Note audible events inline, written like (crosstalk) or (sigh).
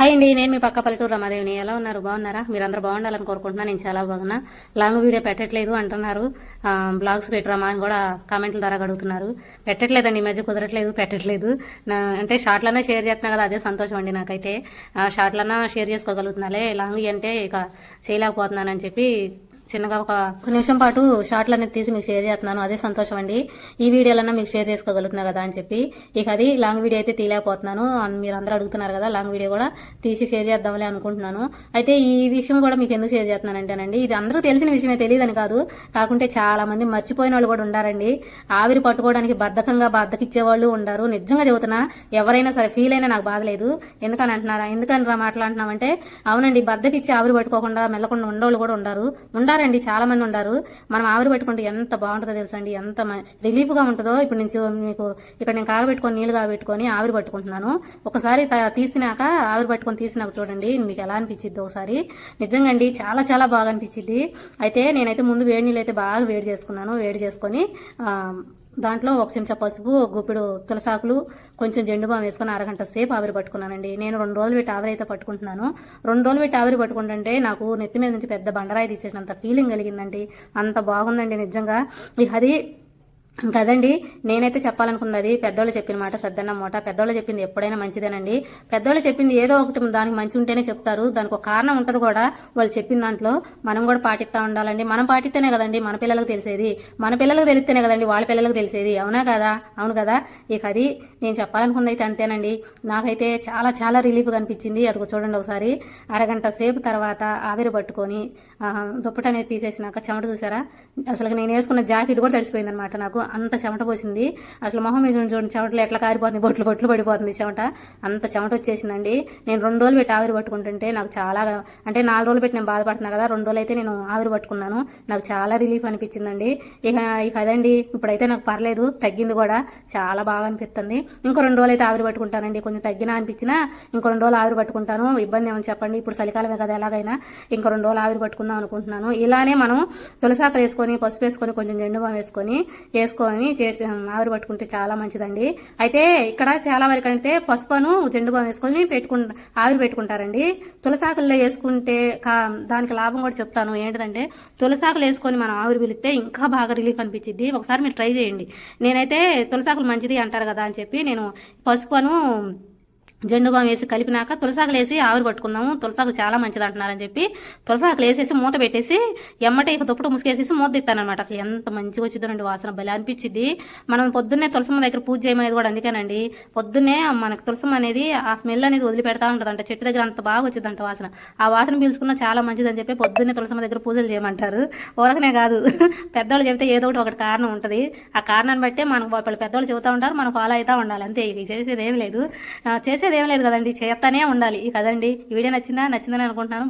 Hi అండి నేను మీ పక్క పల్లెటూరు రమాదేవిని. ఎలా ఉన్నారు? బాగున్నారా? మీరందరూ బాగుండాలని కోరుకుంటున్నా. నేను చాలా బాగున్నా. లాంగ్ వీడియో పెట్టట్లేదు అంటున్నారు. బ్లాగ్స్ పెట్టరామా అని కూడా కామెంట్ల ద్వారా అడుగుతున్నారు. పెట్టట్లేదండి ఈ మధ్య కుదరట్లేదు పెట్టట్లేదు. నా అంటే షార్ట్లన్నా షేర్ చేస్తున్నా కదా అదే సంతోషం అండి నాకైతే. ఆ, షార్ట్లన్నా షేర్ చేసుకోగలుగుతున్నాలే. లాంగ్ అంటే ఇక చేయలేకపోతున్నానని చెప్పి చిన్నగా ఒక నిమిషం పాటు షార్ట్లు అనేది తీసి మీకు షేర్ చేస్తున్నాను. అదే సంతోషం అండి ఈ వీడియోలన్నా మీకు షేర్ చేసుకోగలుగుతున్నా కదా అని చెప్పి. ఇక అది లాంగ్ వీడియో అయితే తీయలేకపోతున్నాను. మీరు అందరూ అడుగుతున్నారు కదా లాంగ్ వీడియో కూడా తీసి షేర్ చేద్దామని అనుకుంటున్నాను. అయితే ఈ విషయం కూడా మీకు ఎందుకు షేర్ చేస్తున్నానంటేనండి ఇది అందరూ తెలిసిన విషయమే తెలియదని కాదు. కాకుంటే చాలా మంది మర్చిపోయిన వాళ్ళు కూడా ఉండారండి. ఆవిరి పట్టుకోవడానికి బద్ధకంగా బద్దకిచ్చే వాళ్ళు ఉండారు. నిజంగా చెబుతున్నా ఎవరైనా సరే ఫీల్ అయినా నాకు బాధ లేదు. ఎందుకని అంటున్నారా? ఎందుకని రా మాట్లాడుతున్నామంటే అవునండి బద్దకిచ్చి ఆవిరి పట్టుకోకుండా మెల్లకుండా ఉండేవాళ్ళు కూడా ఉండారు. ఉండారు చాలా మంది ఉన్నారు మనం ఆవిరి పట్టుకుంటే ఎంత బాగుంటుందో తెలుసండి ఎంత రిలీఫ్గా ఉంటుందో. ఇప్పుడు నుంచి మీకు ఇక్కడ నేను కాగబెట్టుకొని నీళ్ళు కాగబెట్టుకొని ఆవిరి పట్టుకుంటున్నాను. ఒకసారి తీసినాక ఆవిరి పట్టుకొని తీసినాక చూడండి మీకు ఎలా అనిపించిద్ది ఒకసారి. నిజంగా అండి చాలా చాలా బాగా అనిపించింది అయితే నేనైతే ముందు వేడి నీళ్ళు అయితే బాగా వేడి చేసుకున్నాను. వేడి చేసుకొని దాంట్లో ఒక చెంచా పసుపు గుప్పిడు తులసాకులు కొంచెం జెండు బాం వేసుకొని అరగంట సేపు ఆవిరి పట్టుకున్నానండి. నేను రెండు రోజులు పెట్టి ఆవిరి అయితే పట్టుకుంటున్నాను. రెండు రోజులు పెట్టి ఆవిరి పట్టుకుంటుంటే నాకు నెత్తి మీద నుంచి పెద్ద బండరాయి తీసేసినంత ఫీలింగ్ కలిగిందండి అంత బాగుందండి నిజంగా. ఇక అది కదండి నేనైతే చెప్పాలనుకున్నది పెద్దోళ్ళు చెప్పిన మాట సద్దన్న మాట. పెద్దోళ్ళు చెప్పింది ఎప్పుడైనా మంచిదేనండి. పెద్దోళ్ళు చెప్పింది ఏదో ఒకటి దానికి మంచి ఉంటేనే చెప్తారు. దానికి ఒక కారణం ఉంటుంది కూడా వాళ్ళు చెప్పిన దాంట్లో. మనం కూడా పాటిస్తూ ఉండాలండి. మనం పాటిస్తేనే కదండి మన పిల్లలకు తెలిసేది. మన పిల్లలకు తెలిస్తేనే కదండి వాళ్ళ పిల్లలకు తెలిసేది. అవునా కదా? అవును కదా? ఇక అది నేను చెప్పాలనుకుంది అయితే అంతేనండి. నాకైతే చాలా చాలా రిలీఫ్ అనిపించింది అది చూడండి ఒకసారి. అరగంట సేపు తర్వాత ఆవిరి పట్టుకొని దుప్పట అనేది తీసేసినాక చెమట చూసారా? అసలు నేను వేసుకున్న జాకెట్ కూడా తడిసిపోయింది అనమాట నాకు. అంత చెమట పోసింది. అసలు మొహం మీద చూడండి చెమటలు ఎట్లా కారిపోతుంది బొట్లు బొట్లు పడిపోతుంది చెమట. అంత చెమట వచ్చేసిందండి. నేను రెండు రోజులు పెట్టి ఆవిరి పట్టుకుంటుంటే నాకు చాలా అంటే నాలుగు రోజులు పెట్టి నేను బాధపడుతున్నా కదా రెండు రోజులు అయితే నేను ఆవిరి పట్టుకున్నాను. నాకు చాలా రిలీఫ్ అనిపించిందండి. ఇక ఇక అదండి ఇప్పుడైతే నాకు పర్లేదు తగ్గింది కూడా చాలా బాగా అనిపిస్తుంది. ఇంకో రెండు రోజులు అయితే ఆవిరి పట్టుకుంటానండి. కొంచెం తగ్గినా అనిపించినా ఇంకో రెండు రోజులు ఆవిరి పట్టుకుంటాను. ఇబ్బంది ఏమని చెప్పండి ఇప్పుడు చలికాలమే కదా ఎలాగైనా ఇంకో రెండు రోజులు ఆవిరి పట్టుకుందాం అనుకుంటున్నాను. ఇలానే మనం తులసాకులు వేసుకొని పసుపు వేసుకొని కొంచెం జెండు బాం వేసుకొని వేసుకొని చేసి ఆవిరి పట్టుకుంటే చాలా మంచిదండి. అయితే ఇక్కడ చాలా వరకు అంటే పసుపును జెండు బాం వేసుకొని పెట్టుకు ఆవిరి పెట్టుకుంటారండి. తులసాకుల్లో వేసుకుంటే కా దానికి లాభం కూడా చెప్తాను. ఏంటంటే తులసాకులు వేసుకొని మనం ఆవిరి పిలిస్తే ఇంకా బాగా రిలీఫ్ అనిపించింది ఒకసారి మీరు ట్రై చేయండి. నేనైతే తులసాకులు మంచిది అంటారు కదా అని చెప్పి నేను పసుపును జెండు బాం వేసి కలిపినాక తులసాకులు వేసి ఆవిరి పట్టుకుందాము. తులసాకు చాలా మంచిది అంటున్నారని చెప్పి తులసాకులు వేసేసి మూత పెట్టేసి ఎమ్మటే ఇక దుప్పటి ముసుకేసేసి మూత తిత్తానమాట అసలు ఎంత మంచిగా వచ్చిందండి వాసన బలి అనిపించింది. మనం పొద్దున్నే తులసమ్మ దగ్గర పూజ చేయమనేది కూడా అందుకేనండి. పొద్దున్నే మనకు తులసమ్మ అనేది ఆ స్మెల్ అనేది వదిలిపెడతా ఉంటుందంట. చెట్టు దగ్గర అంత బాగా వచ్చిందంట వాసన. ఆ వాసన పీల్చుకున్న చాలా మంచిదని చెప్పి పొద్దున్నే తులసమ్మ దగ్గర పూజలు చేయమంటారు. ఊరకనే కాదు. (laughs) పెద్దవాళ్ళు చెబితే ఏదో ఒకటి ఒకటి కారణం ఉంటుంది. ఆ కారణాన్ని బట్టే మనకు వాళ్ళు పెద్దవాళ్ళు చెబుతూ ఉంటారు మనం ఫాలో అవుతూ ఉండాలి. అంతే చేసేది ఏం లేదు. చేసే చేసేది ఏం లేదు కదండి. చేస్తానే ఉండాలి. ఈ కదండి ఈ వీడియో నచ్చిందా? నచ్చిందని అనుకుంటున్నాను.